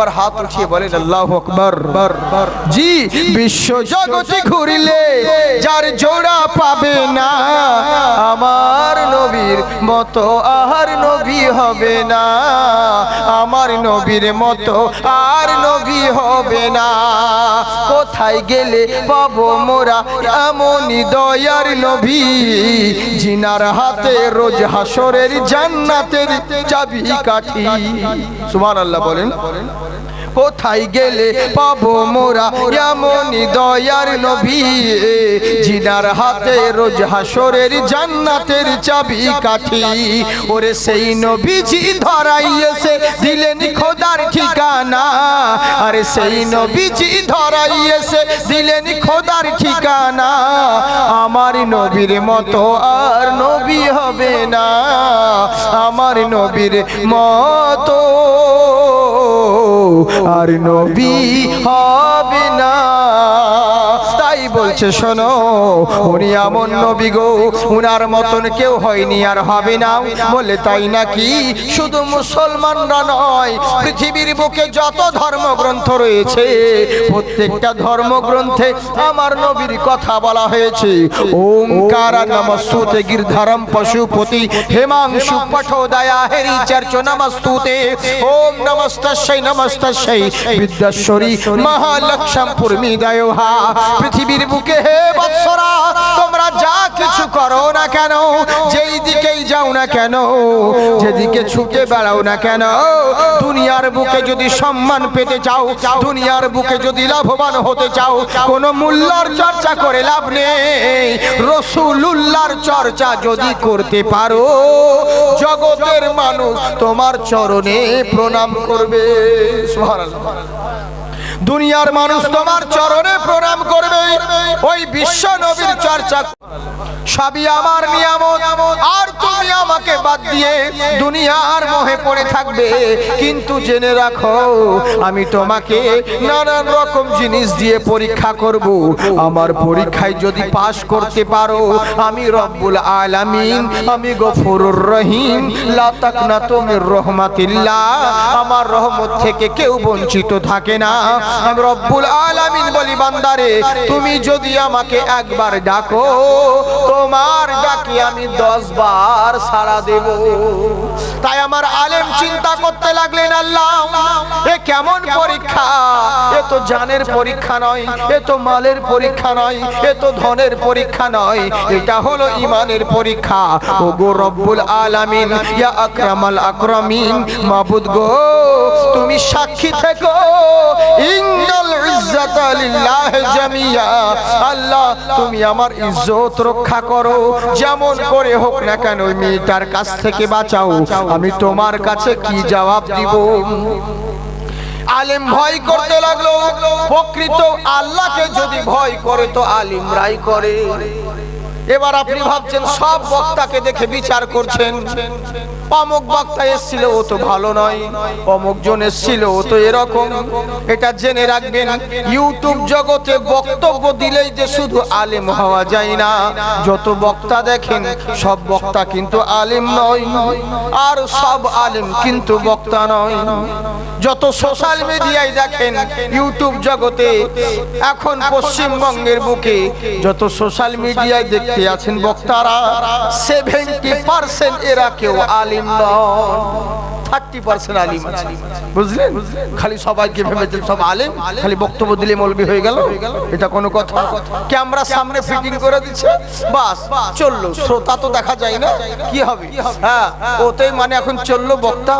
একবার হাত উঠিয়ে বলেন, আল্লাহ আকবার। জি, বিশ্ব জগতে ঘুরিলে যার জোড়া পাবে না, আমার নবীর মতো আর নবী হবে না, আমার নবীর মতো আর নবী হবে না। কোথায় গেলে পাবো মোরা এমনই দয়ার নবী? জিনার হাতে রোজ হাসরের জান্নাতের চাবি কাঠি। সুবহানাল্লাহ বলেন। কোথায় গেলে পাবো মোরা? এমনই দয়ার নবী। জিনার হাতে রোজ হাসরের জান্নাতের চাবি কাঠি। ওরে সেই নবীজি ধরাইয়েছে, দিলেন ঠিকানা আরে সেই নবীজি ধরাইয়েছে, দিলেন খোদার ঠিকানা। আমার নবীর মতো আর নবী হবে না। আমার নবীর মতো আর নবী হবে না। তাই বলছে, শোনো, উনি এমন নবী গো, উনার মতন কেউ হয়নি আর হবে না। বলে, তাই নাকি? শুধু মুসলমানরা নয়, পৃথিবীর বুকে যত ধর্মগ্রন্থ রয়েছে, প্রত্যেকটা ধর্মগ্রন্থে আমার নবীর কথা বলা হয়েছে। ওঙ্কার নমস্তুতে গিরধারম পশুপতি, হেমাংশু পঠোদয়া হেরি চর্চ নমস্তুতে, ওম নমস্তস্যৈ নমস্তস্যৈ বিদ্যাশ্বরী মহালক্ষ্যম পূর্মিদয় হা পৃথিবীর বুকে, হে বৎসরা, তোমরা যা কিছু করো না কেন? যেই দিকেই যাও না কেন? যেদিকে ছুটে বেড়াও না কেন? দুনিয়ার বুকে যদি সম্মান পেতে চাও, দুনিয়ার বুকে যদি লাভবান হতে চাও, কোন মূল্যর চর্চা করে লাভ নেই। রসুলুল্লাহর চর্চা যদি করতে পারো, জগতের মানুষ তোমার চরণে প্রণাম করবে। সুবহানাল্লাহ। দুনিয়ার মানুষ তোমার চরণে প্রণাম করবে। ওই বিশ্ব নবীর চর্চা সবই আমার নিয়ামত। আর তুমি আমাকে বাদ দিয়ে দুনিয়ার মোহে পড়ে থাকবে। কিন্তু জেনে রাখো, আমি তোমাকে নানান রকম জিনিস দিয়ে পরীক্ষা করব। আমার পরীক্ষায় যদি পাশ করতে পারো, আমি রব্বুল আলামিন, আমি গফুরুর রহিম। লা তাকনাতু মির রহমাতিল্লাহ। আমার রহমত থেকে কেউ বঞ্চিত থাকে না। রব্বুল আলামিন বলি, বান্দারে, তুমি যদি আমাকে একবার ডাকো, তোমার ডাকি আমি দশ বার দেব। তাই আমার আলেম চিন্তা করতে লাগলেন, আল্লাহ, এ কেমন পরীক্ষা? এ তো জানের পরীক্ষা নয়, এ তো মালের পরীক্ষা নয়, এ তো ধনের পরীক্ষা নয়, এটা হলো ইমানের পরীক্ষা। ও গো রব্বুল আলামিন, ইয়া আকরামাল আকরামিন, মাবুদ গো, তুমি সাক্ষী থেকো আমার ইজ্জত রক্ষা করো। যেমন করে হোক না কেন ওই কাছ থেকে বাঁচাও। আমি তোমার কাছে কি জবাব দিব? আলেম ভয় লাগল। প্রকৃত আল্লাহকে যদি ভয় করে, তো আলিমরাই করে। এবার আপনি ভাবছেন, সব বক্তাকে দেখে বিচার করছেন। অমুক বক্তা এসেছিল, ও তো ভালো নয়। অমুক জন এসেছিল, ও তো এরকম। এটা জেনে রাখবেন, ইউটিউব জগতে বক্তব্য দিলেই যে শুধু আলেম হওয়া যায় না। যত বক্তা দেখেন, সব বক্তা কিন্তু আলেম নয়, আর সব আলেম কিন্তু বক্তা নয়। যত সোশ্যাল মিডিয়ায় দেখেন, ইউটিউব জগতে, এখন পশ্চিমবঙ্গের বুকে যত সোশ্যাল মিডিয়ায় দেখতে আছেন বক্তারা সেভেন্টি পার্সেন্ট এরা কেউ আলিম বক্তব্য হয়ে মানে এখন চলল বক্তা।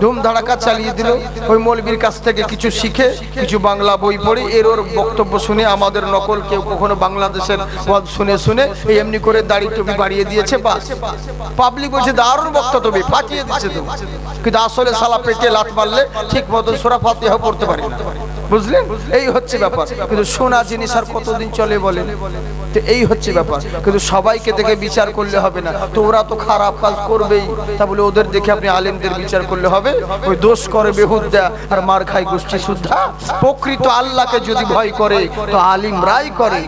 ধুম ধাড়াকা চালিয়ে দিল। ওই মৌলবীর কাছ থেকে কিছু শিখে, কিছু বাংলা বই পড়ে, এর ওর বক্তব্য শুনে আমাদের নকল কেউ কখনো বাংলাদেশের শুনে শুনে এমনি করে দাড়ি টুপি বাড়িয়ে দিয়েছে পাবলিক বলছে, দারুণ বক্তা তবে পাঠিয়ে দিচ্ছে কিন্তু আসলে সালা পেটে লাত মারলে ঠিক মতো সোরা ফাতিহা পড়তে পারি না। বুঝলেন? এই হচ্ছে ব্যাপার। কিন্তু সোনা জিনিস আর কতদিন চলে বলেন? তো এই হচ্ছে ব্যাপার। কিন্তু সবাইকে দেখে বিচার করলে হবে না। তো ওরা তো খারাপ কাজ করবেই। তা বলে ওদের দেখে আপনি আলেমদের বিচার করলে হবে? ওই দোষ করে বেহুদ্দা আর মার খাই গোষ্ঠী শুদ্ধা? প্রকৃত আল্লাহকে যদি ভয় করে তো আলিম রাই করে।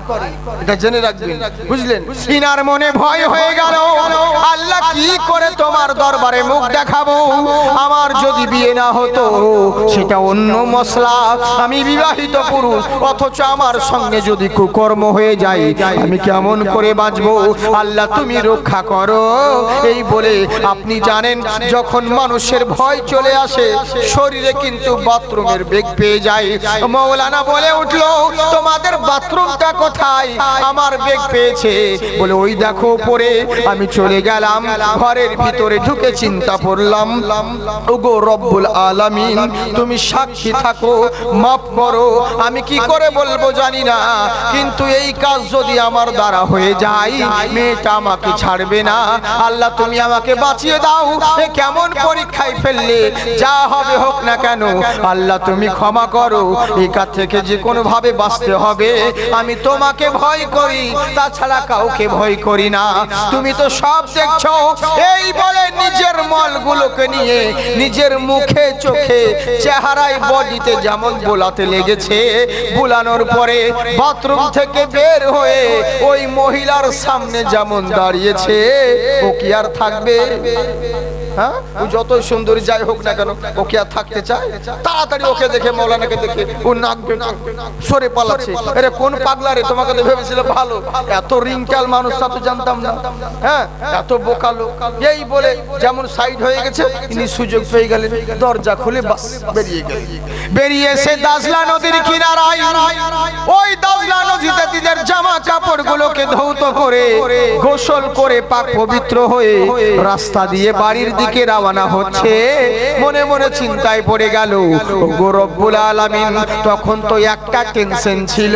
এটা জেনে রাখবেন। বুঝলেন? ইনার মনে ভয় হয়ে গেল। আল্লাহ কি করে তোমার দরবারে মুখ দেখাবো? আমার যদি বিয়ে না হতো সেটা অন্য মশলা। আমি বিবাহিত পুরুষ, অথচ আমার সঙ্গে যদি কুকর্ম হয়ে যায়, আমি কেমন করে বাঁচবো? আল্লাহ তুমি রক্ষা করো। এই বলে আপনি জানেন, যখন মানুষের ভয় চলে আসে, শরীরে কিন্তু বাথরুমের বেগ পেয়ে যায়। মৌলানা বলে উঠল, তোমাদের বাথরুমটা কোথায়? আমার বেগ পেয়েছে। বলে, ওই দেখো পরে আমি চলে গেলাম, ঘরের ভিতরে ঢুকে চিন্তা করলাম। ওগো রব্বুল আলামিন, তুমি সাক্ষী থাকো মাফ করো। আমি কি করে বলব জানি না। কিন্তু এই কাজ যদি আমার দ্বারা হয়ে যায়, মেয়েটা আমাকে ছাড়বে না। আল্লাহ, তুমি আমাকে বাঁচিয়ে দাও। কেমন পরীক্ষায় ফেললে? যা হবে হোক না কেন। আল্লাহ, তুমি ক্ষমা করো। এই কাজ থেকে যে কোনো ভাবে বাঁচতে হবে, আমি তোমাকে ভয় করি। তাছাড়া কাউকে ভয় করি না। তুমি তো সব দেখছ। এই বলে নিজের মলগুলোকে নিয়ে নিজের মুখে, চোখে, চেহারায় বডিতে যেমন বোলাতে লেগেছে। বুলানোর পরে বাথরুম থেকে বের হয়ে ওই মহিলার সামনে যেমন দাঁড়িয়েছে, ও কি আর থাকবে? হ্যাঁ? হ্যাঁ? যেমন সাইড হয়ে গেছে ইনি সুযোগ পেয়ে গেলেন। দরজা খুলে বাস, বেরিয়ে গেলেন। বেরিয়ে এসে দাজলা নদীর কিনারায়, ওই দাজলা নদীতে দিদের জামা কাপড়গুলোকে ধৌত করে, গোসল করে পাক পবিত্র হয়ে রাস্তা দিয়ে বাড়ির দিকে রওনা হচ্ছে। মনে মনে চিন্তায় পড়ে গেল। ওগো রব্বুল আলামিন তখন তো একটা টেনশন ছিল।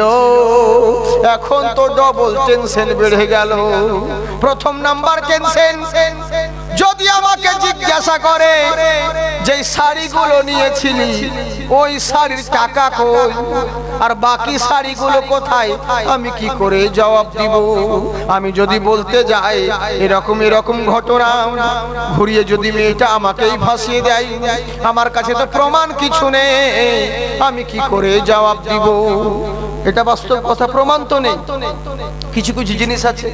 এখন তো ডবল টেনশন বেড়ে গেল। প্রথম নাম্বার টেনশন। যদি আমাকে জিজ্ঞাসা করে যে শাড়িগুলো নিয়েছিলি, ওই শাড়ির টাকা কই? আর বাকি শাড়িগুলো কোথায়? আমি কি করে জবাব দিব? আমি যদি বলতে যাই, এরকম এরকম ঘটনা ঘুরিয়ে যদি মেয়েটা আমাকেই ভাসিয়ে দেয়, আমার কাছে তো প্রমাণ কিছু নেই, আমি কি করে জবাব দিব? এটা বাস্তব কথা, প্রমাণ তো নেই। কিছু কিছু জিনিস আছে।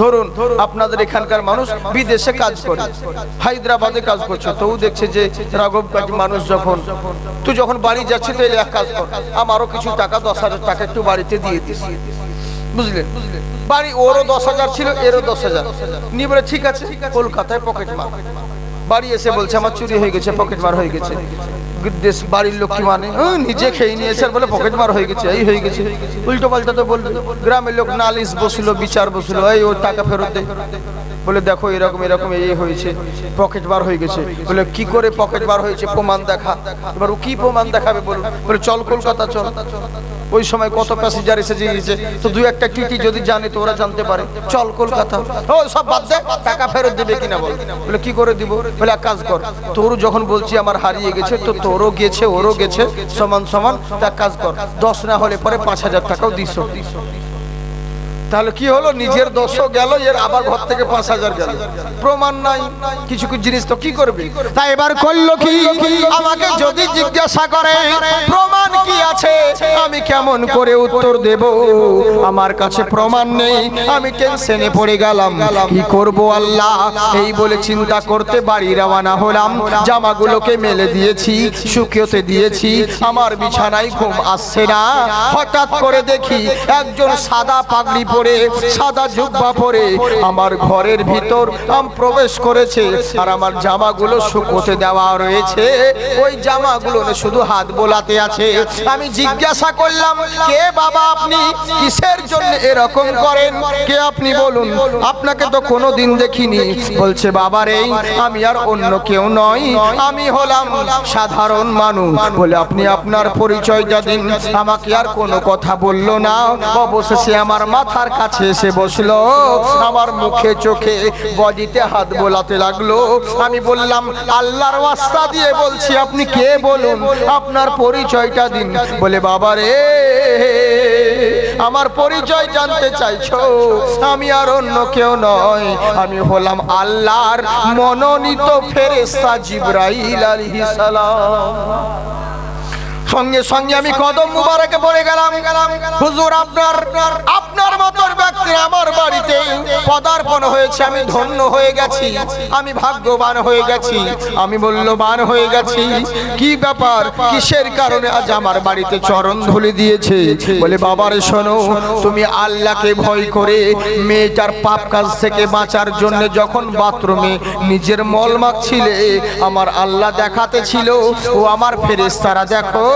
ধরুন, আপনাদের এখানকার মানুষ বিদেশে কাজ করে। হায়দ্রাবাদে কাজ করছ। তো দেখছে যে রাঘব কাজ মানুষ যখন, তুই যখন বাড়ি যাচ্ছে তো এক কাজ কর। আমারও কিছু টাকা, দশ হাজার টাকা একটু বাড়িতে দিয়ে দিস। বুঝলেন? বাড়ি ওরও দশ হাজার ছিল, এরও দশ হাজার। নিয়ে বলে, ঠিক আছে, কলকাতায় পকেট মার। বাড়ি এসে বলছে, আমার চুরি হয়ে গেছে পকেট মার হয়ে গেছে। বাড়ির লোক মানে? নিজে খেয়ে নিয়েছে আর বলে পকেট মার হয়ে গেছে, এই হয়ে গেছে। উল্টো পাল্টা তো বলবে গ্রামের লোক নালিশ বসল, বিচার বসল, এই ওর টাকা ফেরত দে। বলে দেখো, এরকম এরকম, এই হয়েছে পকেট বার হয়ে গেছে। বলে কি করে পকেট বার হয়েছে, প্রমাণ দেখা। এবার ও কি প্রমাণ দেখাবে বলুন? বলে, চল কলকাতা, চল। ওই সময় কত প্যাসেঞ্জার এসে গিয়েছে। তো দুই একটা টিটি যদি জানে তো ওরা জানতে পারে। চল কলকাতা। ও, সব বাদ দে, টাকা ফেরত দেবে কিনা বল। বলে, কি করে দিব? বলে, এক কাজ কর, তোর যখন বলছি আমার হারিয়ে গেছে, তো তোরও গেছে, ওরও গেছে, সমান সমান, তা কাজ কর। দশ না হলে পরে পাঁচ হাজার টাকাও দিস। তাহলে কি হলো? নিজের দশও গেল, এর আবার ঘর থেকে পাঁচ হাজার গেল। প্রমাণ নাই, কিছু কিছু জিনিস তো কি করবে? তাই এবার করল কি? আমাকে যদি জিজ্ঞাসা করে, প্রমাণ কি আছে? আমি কেমন করে উত্তর দেব? আমার কাছে প্রমাণ নেই, আমি টেনশনে পড়ে গেলাম। কি করব আল্লাহ? এই বলে চিন্তা করতে বাড়ি রওনা হলাম। জামাগুলোকে মেলে দিয়েছি শুকিয়েতে দিয়েছি। আমার বিছানায় ঘুম আসছে না। হঠাৎ করে দেখি একজন সাদা পাগড়ি পরে, সাদা জুব্বা পরে আমার ঘরের ভিতর আম প্রবেশ করেছে। আর আমার জামাগুলো শুকোতে দেওয়া রয়েছে। ওই জামাগুলো শুধু হাত বোলাতে আছে। আমি জিজ্ঞাসা করলাম, কে বাবা আপনি? কিসের জন্য এরকম করেন? কে আপনি বলুন? আপনাকে তো কোনো দিন দেখিনি। বলছে, বাবা রে, আমি আর অন্য কেউ নয় আমি হলাম সাধারণ মানুষ। বলে, আপনি আপনার পরিচয়টা দিন। আমাকে আর কোনো কথা বলল না। অবশেষে আমার মাথার মাথার কাছে এসে বসল। আমার মুখে চোখে বডিতে হাত বোলাতে লাগল। আমি বললাম, আল্লাহর ওয়াস্তা দিয়ে বলছি, আপনি কে বলুন? আপনার পরিচয়টা দিন। বলে, বাবা রে, আমার পরিচয় জানতে চাইছো। আমি আর অন্য কেউ নয়। আমি হলাম আল্লাহর মনোনীত ফেরেস্তা জিব্রাইল আলাইহিস সালাম। সঙ্গে সঙ্গে আমি কদম মুবারকে পড়ে গেলাম। হুজুর আপনার আপনার মতন ব্যক্তি আমার বাড়িতে পদার্পণ হয়েছে আমি ধন্য হয়ে গেছি। আমি ভাগ্যবান হয়ে গেছি। আমি মূল্যবান হয়ে গেছি। কি ব্যাপার? কিসের কারণে আজ আমার বাড়িতে চরণ ধুলি দিয়েছে? বলে বাবার শোনো তুমি আল্লাহকে ভয় করে মেয়েটার পাপ কাজ থেকে বাঁচার জন্য যখন বাথরুমে নিজের মল মাখছিলে আমার আল্লাহ দেখাতে ছিল। ও আমার ফেরেস্তারা দেখো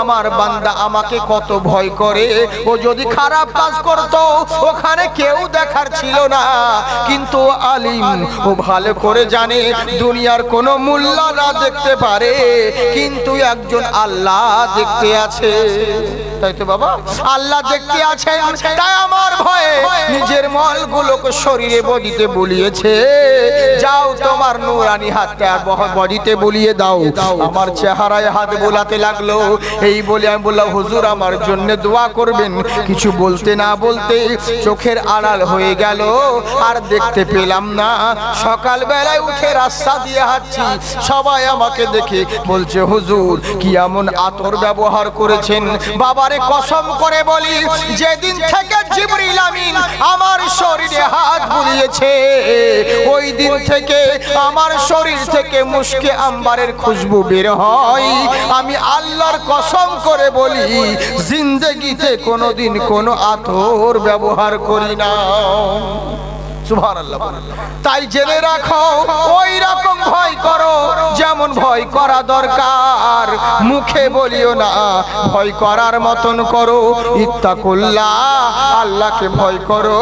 আমার বান্দা আমাকে কত ভয় করে। ও যদি খারাপ কাজ করত, ওখানে কেউ দেখার ছিল না। কিন্তু আলিম, ও ভালো করে জানে, দুনিয়ার কোনো মূল্য না দেখতে পারে, কিন্তু একজন আল্লাহ দেখতে আছে। বাবা? আল্লাহ দেখতে আছেন, তাই আমার ভয়ে নিজের মলগুলোকে বলিয়েছে। যাও তোমার নুরানি দাও। আমার চেহারায় হাত বোলাতে লাগল। এই বলে আমি বললাম, হুজুর, আমার জন্য দোয়া করবেন। কিছু বলতে না বলতে চোখের আড়াল হয়ে গেল। আর দেখতে পেলাম না। সকাল বেলায় উঠে রাস্তা দিয়ে হাঁটছি। সবাই আমাকে দেখে বলছে, হুজুর, কি এমন আতর ব্যবহার করেছেন? বাবারে কসম করে বলি, যেদিন থেকে জিবরিল আমিন আমার শরীরে হাত বুলিয়েছে ওই দিন থেকে আমার শরীর থেকে মুশকে আম্বারের খুশবু বের হয়। আমি আল্লাহর কসম করে বলি, জিন্দগিতে কোনোদিন কোনো আতর ব্যবহার করি না। সুবহানাল্লাহ তাই জেনে রাখো, ওই রকম যেমন ভয় করা দরকার। মুখে বলিও না, ভয় করার মতন করো। ইত্তাকুল্লাহ, আল্লাহকে ভয় করো।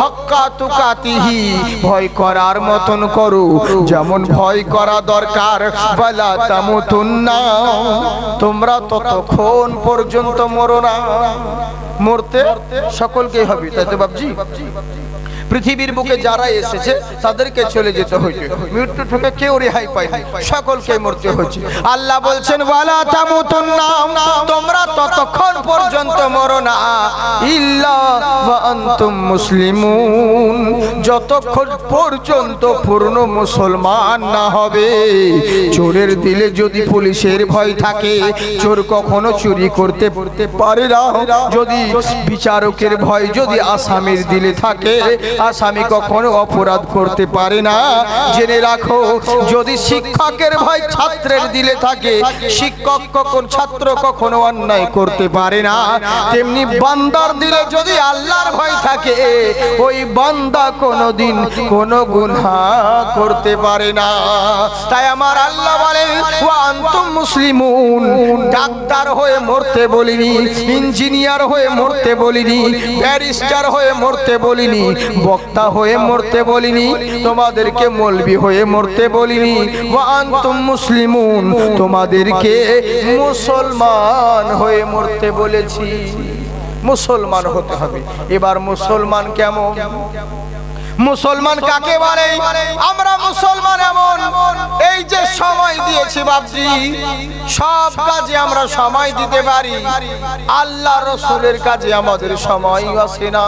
হক্কা তুকাতিহি, ভয় করার মতন করো। যেমন ভয় করা দরকার, বালা তামুতুন্না। তোমরা ততক্ষণ পর্যন্ত মরো না। মরতে সকলকেই হবে, তাই তো বাবজি পৃথিবীর বুকে যারা এসেছে তাদেরকে চলে যেতে হইবে মৃত্যু থেকে কেউ রেহাই পায় না সকলকে মরতে হয়েছে। আল্লাহ বলছেন ওয়ালা তামুতুন্না তোমরা ততক্ষণ পর্যন্ত মরো না। ইল্লা ওয়া আনতুম মুসলিমুন। যতক্ষণ পর্যন্ত পূর্ণ মুসলমান না হবে চোরের দিলে যদি পুলিশের ভয় থাকে চোর কখনো চুরি করতে পারে না। যদি বিচারকের ভয় যদি আসামির দিলে থাকে আসামি কখনো অপরাধ করতে পারে না। জেনে রাখো, যদি শিক্ষকের ভয় ছাত্রের দিলে থাকে, শিক্ষক কখন ছাত্র কখনো অন্যায় করতে পারে না। তেমনি বান্দার দিলে যদি আল্লাহর ভয় থাকে, ওই বান্দা কোনো দিন কোনো গুনাহ করতে পারে না। তাই আমার আল্লাহ ওয়া আনতুম মুসলিমুন। ডাক্তার হয়ে মরতে বলিনি, ইঞ্জিনিয়ার হয়ে মরতে বলিনি, ব্যারিস্টার হয়ে মরতে বলিনি বক্তা হয়ে মরতে বলিনি, তোমাদেরকে মলবি হয়ে মরতে বলিনি। মুসলিম মুসলিমুন, তোমাদেরকে মুসলমান হয়ে মরতে বলেছি। মুসলমান হতে হবে। এবার মুসলমান কেমন? মুসলমান কাকে বলে? আমরা মুসলমান এমন। এই যে সময় দিয়েছি বাপজি, সব কাজে আমরা সময় দিতে পারি। আল্লাহ রসুলের কাজে আমাদের সময় আছে না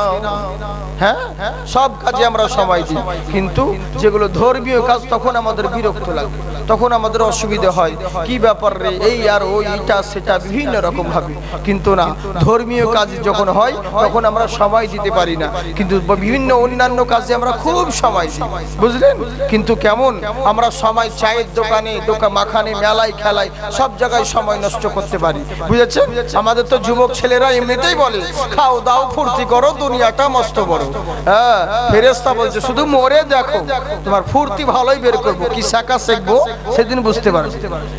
হ্যাঁ? সব কাজে আমরা সময় দিই। কিন্তু যেগুলো ধর্মীয় কাজ, তখন আমাদের বিরক্ত লাগে। তখন আমাদের অসুবিধা হয়। কি ব্যাপার রে? এই আর ওই এটা সেটা বিভিন্ন রকম ভাবে। কিন্তু না, ধর্মীয় কাজ যখন হয়, তখন আমরা সময় দিতে পারি না। কিন্তু বিভিন্ন অন্যান্য কাজে আমরা খুব সময় দিই। বুঝলেন? কিন্তু কেমন? আমরা সময় চায়ের দোকানে দোকান মাখানে মেলায় খেলায় সব জায়গায় সময় নষ্ট করতে পারি। বুঝেছেন? আমাদের তো যুবক ছেলেরা এমনিতেই বলে খাও দাও ফুর্তি করো দুনিয়াটা মস্ত বড়। হ্যাঁ ফেরেস্তা বলছে শুধু মরে দেখো তোমার ফুর্তি ভালোই বের করব কি শাখা শিখব সেদিন বুঝতে পারবে।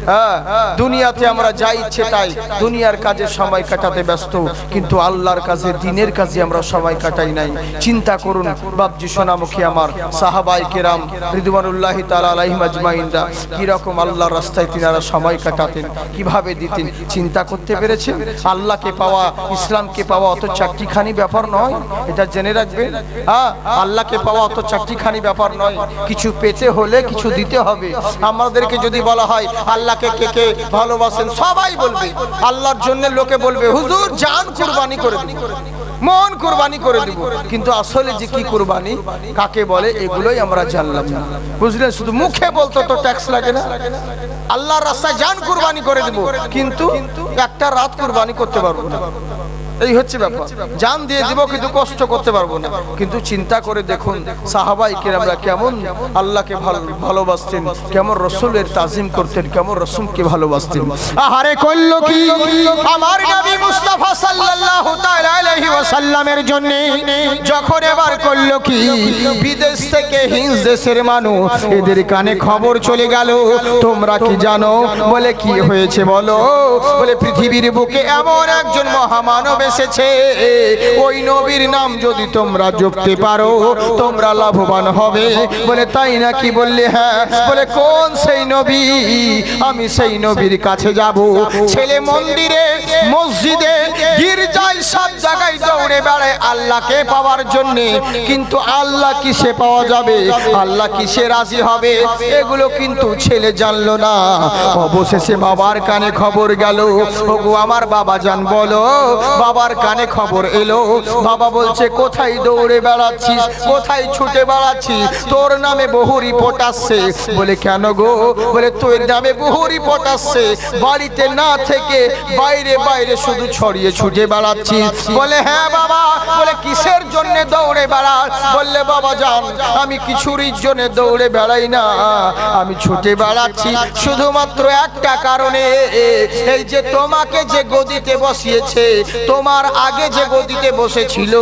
হ্যাঁ দুনিয়াতে আমরা যা ইচ্ছে তাই দুনিয়ার কাজে সময় কাটাতে ব্যস্ত কিন্তু আল্লাহর কাজে দিনের কাজে আমরা সময় কাটাই নাই চিন্তা করুন বাপজি শোনা সোনামুখী আমার সাহাবাই কেরাম রিদুয়ানুল্লাহ তালা আলাইহিম আজমাইনরা কীরকম আল্লাহর রাস্তায় তিনারা সময় কাটাতেন, কীভাবে দিতেন, চিন্তা করতে পেরেছেন? আল্লাহকে পাওয়া, ইসলামকে পাওয়া অত চাকরিখানি ব্যাপার নয়, এটা জেনে রাখবেন। হ্যাঁ আল্লাহকে পাওয়া অত চাকরিখানি ব্যাপার নয়, কিছু পেতে হলে কিছু দিতে হবে। আমাদেরকে যদি বলা হয়, আল্লাহকে কে কে ভালোবাসেন, সবাই বলবে। আল্লাহর জন্য লোকে বলবে, হুজুর জান কুরবানি করে দিন। মন কোরবানি করে দিব। কিন্তু আসলে যে কি কোরবানি, কাকে বলে, এগুলোই আমরা জানলাম না। বুঝলেন? শুধু মুখে বলতো তো ট্যাক্স লাগে না। আল্লাহর রাস্তায় জান কোরবানি করে দিব। কিন্তু একটা রাত কোরবানি করতে পারব না। এই হচ্ছে ব্যাপার। জান দিয়ে দিব কিন্তু কষ্ট করতে পারব না। কিন্তু চিন্তা করে দেখুন সাহাবাই কেরামরা কেমন আল্লাহকে ভালো ভালোবাসতেন কেমন রসুলের তাজিম করতেন কেমন রসুলকে ভালোবাসতেন। আহারে কি? আমার নবী মুস্তাফা সাল্লাল্লাহু তাআলা আলাইহি ওয়াসাল্লামের জন্য যখন এবার করল কি? বিদেশ থেকে হিন্স দেশের মানুষ এদের কানে খবর চলে গেল। তোমরা কি জানো? বলে কি হয়েছে বলো? বলে পৃথিবীর বুকে এমন একজন মহামানব এসেছে। ওই নবীর নাম যদি তোমরা জপতে পারো, তোমরা লাভবান হবে। বলে, তাই নাকি বললে হ্যাঁ। বলে, কোন সেই নবী? আমি সেই নবীর কাছে যাব। ছেলে মন্দিরে, মসজিদে, গির্জায় সব জায়গায় দৌড়ে বেড়ায় আল্লাহকে পাওয়ার জন্য। কিন্তু আল্লাহ কিসে পাওয়া যাবে? আল্লাহ কিসে রাজি হবে? এগুলো কিন্তু ছেলে জানলো না। অবশেষে বাবার কানে খবর গেল। ওগো, আমার বাবা জান বলো। বাবার কানে খবর এলো। বাবা বলছে, কোথায় দৌড়ে বেড়াচ্ছিস? কোথায় ছুটে বেড়াচ্ছিস? তোর নামে বহু রিপোর্ট আসছে বলে, কেন গো? বলে, তোর নামে বহু রিপোর্ট আসছে বাড়িতে না থেকে বাইরে বাইরে শুধু ছড়িয়ে ছুটে বেড়াচ্ছিস। বলে হ্যাঁ বাবা। বলে, কিসের জন্য দৌড়ে বেড়াস? বললে, বাবা জান, আমি কিছুরই জন্য দৌড়ে বেড়াই না। আমি ছুটে বেড়াচ্ছি শুধুমাত্র একটা কারণে। এই যে তোমাকে যে গদিতে বসিয়েছে, তোমার আগে যে গদিতে বসেছিল,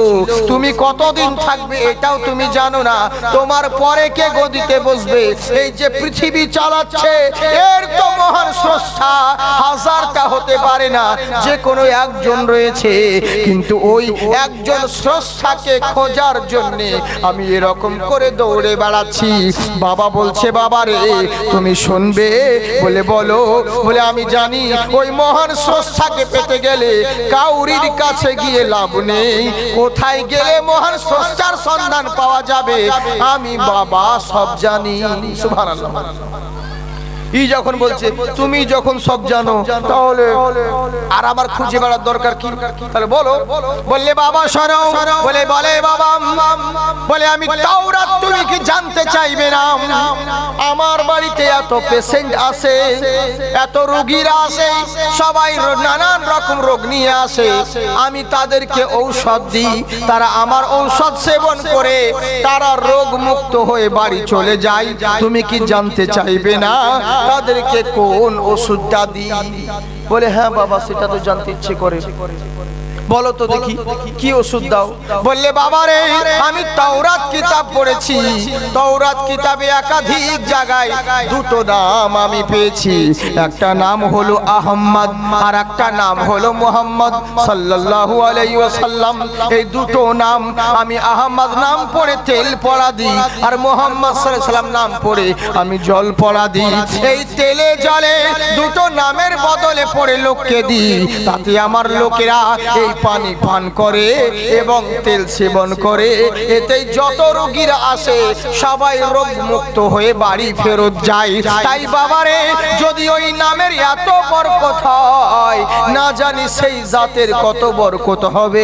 তুমি কতদিন থাকবে এটাও তুমি জানো না। তোমার পরে কে গদিতে বসবে? এই যে পৃথিবী চালাচ্ছে, এর তো মহান স্রষ্টা হাজারটা হতে পারে না, যে কোনো একজন রয়েছে। কিন্তু ওই একজন স্রষ্টাকে খোঁজার জন্য আমি এরকম করে দৌড়ে বেড়াচ্ছি। বাবা বলছে, বাবা রে, তুমি শুনবে? বলে, বলো। বলে, আমি জানি, ওই মহান স্রষ্টাকে পেতে গেলে কাউরির কাছে গিয়ে লাভ নেই। কোথায় গেলে মহান স্রষ্টার সন্ধান পাওয়া যাবে? আমি বাবা সব জানি। সুবহানাল্লাহ। ই যখন বলছে, তুমি যখন সব জানো, তাহলে আর আমার খুঁজে বেড়ার দরকার কি? তাহলে বলো। বললে, বাবা, শোনো। বলে বলে, বাবা, বলে, আমি তাওরাত তুমি কি জানতে চাইবে না। আমার বাড়িতে এত পেশেন্ট আসে এত রোগীরা আসে সবাই নানান রকম রোগ নিয়ে আসে। আমি তাদেরকে ঔষধ দিই, তারা আমার ঔষধ সেবন করে, তারা রোগ মুক্ত হয়ে বাড়ি চলে যায়। তুমি কি জানতে চাইবে না? তাদেরকে কোন ওষুধটা দিই? বলে হ্যাঁ বাবা, সেটা তো জানতে ইচ্ছে করে। বলো তো দেখি কি ওষুধ দাও? বললে বাবা রে আমি তাওরাত কিতাব পড়েছি। তাওরাত কিতাবে একাধিক জায়গায় দুটো নাম আমি পেয়েছি। একটা নাম হলো আহম্মদ আর একটা নাম হলো মোহাম্মদ সাল্লাল্লাহু আলাইহি ওয়াসাল্লাম। এই দুটো নাম আমি আহম্মদ নাম পড়ে তেল পড়া দিই আর মোহাম্মদ সাল্লাল্লাহু নাম পড়ে আমি জল পড়া দিই। এই তেলে জলে দুটো নামের বদলে পড়ে লোককে দিই। তাতে আমার লোকেরা এই পানি পান করে এবং তেল সেবন করে এতে যত রোগীরা আসে, সবাই রোগ মুক্ত হয়ে বাড়ি ফেরত যায়। তাই বাবারে, যদি ওই নামের এত বরকত হয়, না জানি সেই জাতের কত বরকত হবে।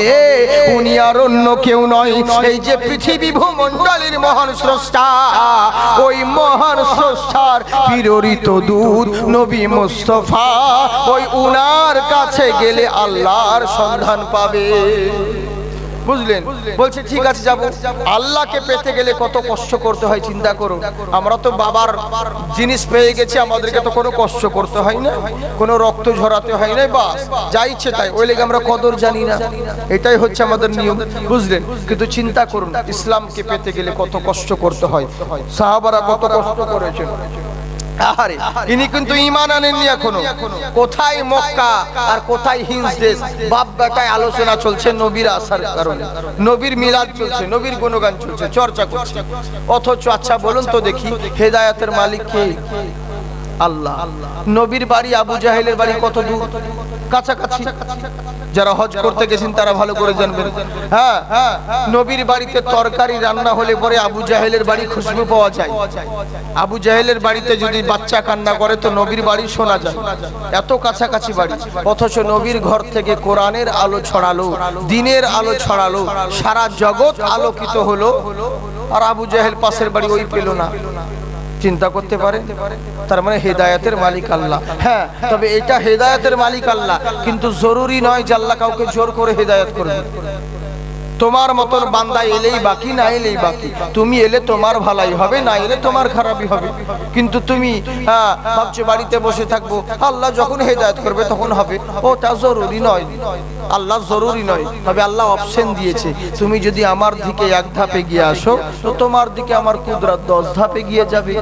উনি আর অন্য কেউ নয়, এই যে পৃথিবী ভূমণ্ডলের মহান স্রষ্টা, ওই মহান স্রষ্টার বিররিত দূত নবী মুস্তফা, ওই উনার কাছে গেলে আল্লাহর সন্ধান পাবে। বুঝলেন? বলছে, ঠিক আছে, যাব। আল্লাহকে পেতে গেলে কত কষ্ট করতে হয়, চিন্তা করো। আমরা তো বাবার জিনিস পেয়ে গেছি, আমাদেরকে তো কোনো কষ্ট করতে হয় না, কোনো রক্ত ঝরাতে হয় না বা যা ইচ্ছে তাই। ওই লেগে আমরা কদর জানি না। এটাই হচ্ছে আমাদের নিয়ম, বুঝলেন? কিন্তু চিন্তা করুন, ইসলামকে পেতে গেলে কত কষ্ট করতে হয়। সাহাবারা কত কষ্ট করেছেন। ইনি কিন্তু ইমান আনেননি এখনও। কোথায় মক্কা আর কোথায় দেশ? আলোচনা চলছে নবীর নবীর চলছে, নবীর গুণগান চলছে, চর্চা করছে। অথচ আচ্ছা বলুন তো দেখি, হেদায়াতের মালিক কে? আল্লাহ। নবীর বাড়ি আবু জাহেলের বাড়ি কত দূর? কাছাকাছি। যারা হজ করতে গেছেন, তারা ভালো করে জানবেন। হ্যাঁ নবীর বাড়িতে তরকারি রান্না হলে পরে আবু জাহেলের বাড়ি খুশবু পাওয়া যায়। আবু জাহেলের বাড়িতে যদি বাচ্চা কান্না করে, তো নবীর বাড়ি শোনা যায়। এত কাছাকাছি বাড়ি। অথচ নবীর ঘর থেকে কোরআনের আলো ছড়ালো, দিনের আলো ছড়ালো, সারা জগৎ আলোকিত হলো। আর আবু জাহেল পাশের বাড়ি ওই পেল না। চিন্তা করতে পারে? তার মানে হেদায়াতের মালিক আল্লাহ। হ্যাঁ তবে এটা হেদায়তের মালিক আল্লাহ। কিন্তু জরুরি নয় যে আল্লাহ কাউকে জোর করে হেদায়ত করবে। তোমার মতন বান্দা এলেই বাকি, না এলেই বাকি। তুমি এলে তোমার ভালাই হবে, না এলে তোমার খারাপই হবে। কিন্তু তুমি ভাবছ বাড়িতে বসে থাকব, আল্লাহ যখন হেদায়ত করবে তখন হবে। ওটা জরুরি নয়। আল্লাহ জরুরি নয়। তবে আল্লাহ অপশন দিয়েছে। তুমি যদি আমার দিকে এক ধাপে গিয়ে আসো, তো তোমার দিকে আমার কুদরত দশ ধাপে গিয়ে যাবে।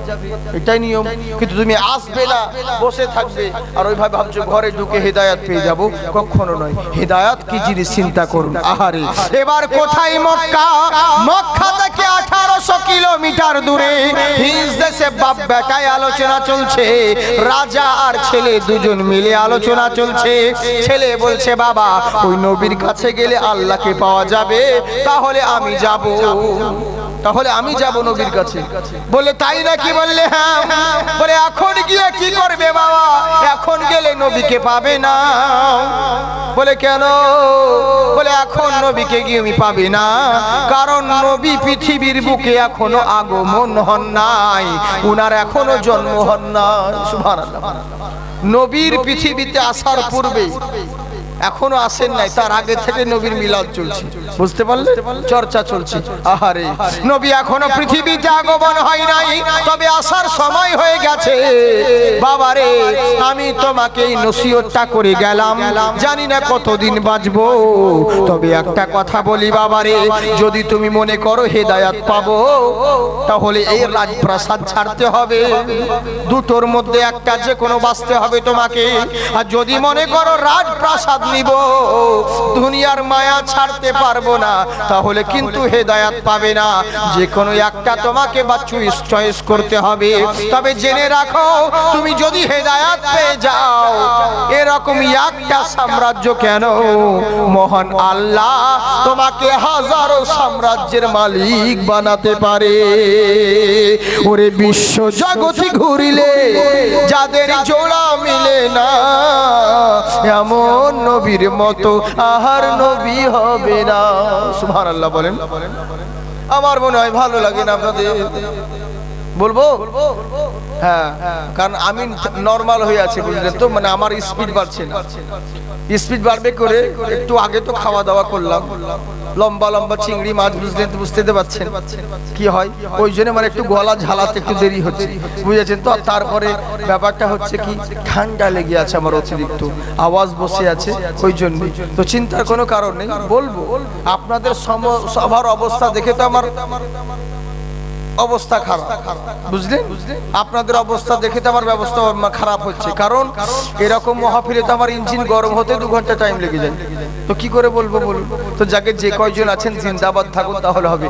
এটাই নিয়ম। কিন্তু তুমি আসবে না, বসে থাকবে। আর ওইভাবে ভাবছ ঘরে ঢুকে হেদায়াত পেয়ে যাব, কখনো নয়। হেদায়াত কি জিনিস? চিন্তা করুন। আহারে। এবার কোথায় মক্কা? মক্কা থেকে আঠারোশো কিলোমিটার দূরে। হিজ দেশে বাপ বেটায় আলোচনা চলছে। রাজা আর ছেলে দুজন মিলে আলোচনা চলছে। ছেলে বলছে, বাবা, ওই নবীর কাছে গেলে আল্লাহকে পাওয়া যাবে। তাহলে আমি যাব। তাহলে আমি যাব নবীর কাছে। বলে, তাই নাকি? বললে হ্যাঁ। বলে, এখন গিয়ে কি করবে বাবা? নবীকে পাবে না। বলে, কেন? বলে, এখন নবীকে গিয়ে পাবে না। কারণ নবী পৃথিবীর বুকে এখনও আগমন হন নাই। উনার এখনও জন্ম হন নাই। সুবহানাল্লাহ। নবীর পৃথিবীতে আসার পূর্বে এখনও আসেন নাই, তার আগে থেকে নবীর মিলাদ চলছে। বুঝতে পারলে চর্চা চলছে। আহারে, নবী এখনও পৃথিবীতে আগমন হয় নাই, তবে আসার সময় হয়ে গেছে। বাবারে, আমি তোমাকে এই নসিহতটা করে গেলাম। জানি না কতদিন বাঁচবো। তবে একটা কথা বলি বাবারে, যদি তুমি মনে করো হেদায়াত পাবো, তাহলে এই রাজপ্রাসাদ ছাড়তে হবে। দুটোর মধ্যে একটা যে কোনো বাঁচতে হবে তোমাকে। আর যদি মনে করো রাজপ্রাসাদ নিব। দুনিয়ার মায়া ছাড়তে পারব না। তাহলে কিন্তু হেদায়াত পাবে না। যে কোনো একটা তোমাকে বা চুইস চয়েস করতে হবে। তবে জেনে রাখো, তুমি যদি হেদায়াত পেয়ে যাও, এরকম একটা সাম্রাজ্য কেন? মহান আল্লাহ তোমাকে হাজারো সাম্রাজ্যের মালিক বানাতে পারে। ওরে বিশ্ব জগতি ঘুরিলে যাদের জোড়া মিলে না, এমন নবীর মতো, আহার নবী হবে না। সুবহানাল্লাহ বলেন। আমার মনে হয় ভালো লাগে না আপনাদের। বলব? হ্যাঁ কারণ আমি নর্মাল হয়ে আছি, বুঝলেন তো? মানে আমার স্পিড বাড়ছে না। স্পিড বাড়বে করে একটু আগে তো খাওয়া দাওয়া করলাম। লম্বা লম্বা চিংড়ি মাছ, বুঝলেন তো? বুঝতে পারছেন কি হয়? ওই জন্য মানে একটু গলা ঝালাতে একটু দেরি হচ্ছে, বুঝেছেন তো? তারপরে ব্যাপারটা হচ্ছে কি, ঠান্ডা লেগে আছে আমার অতিরিক্ত। আওয়াজ বসে আছে ওই জন্য। তো চিন্তার কোনো কারণ নেই, বলব। আপনাদের সবার অবস্থা দেখে তো আমার অবস্থা খারাপ। বুঝলেন? আপনাদের অবস্থা দেখে তো আমার ব্যবস্থা খারাপ হচ্ছে। কারণ এরকম মহাফিলে তো আমার ইঞ্জিন গরম হতে দু ঘণ্টা টাইম লেগে যায়। তো কি করে বলব বলুন? তো যাকে যে কয়জন আছেন, জিন্দাবাদ থাকুন, তাহলে হবে।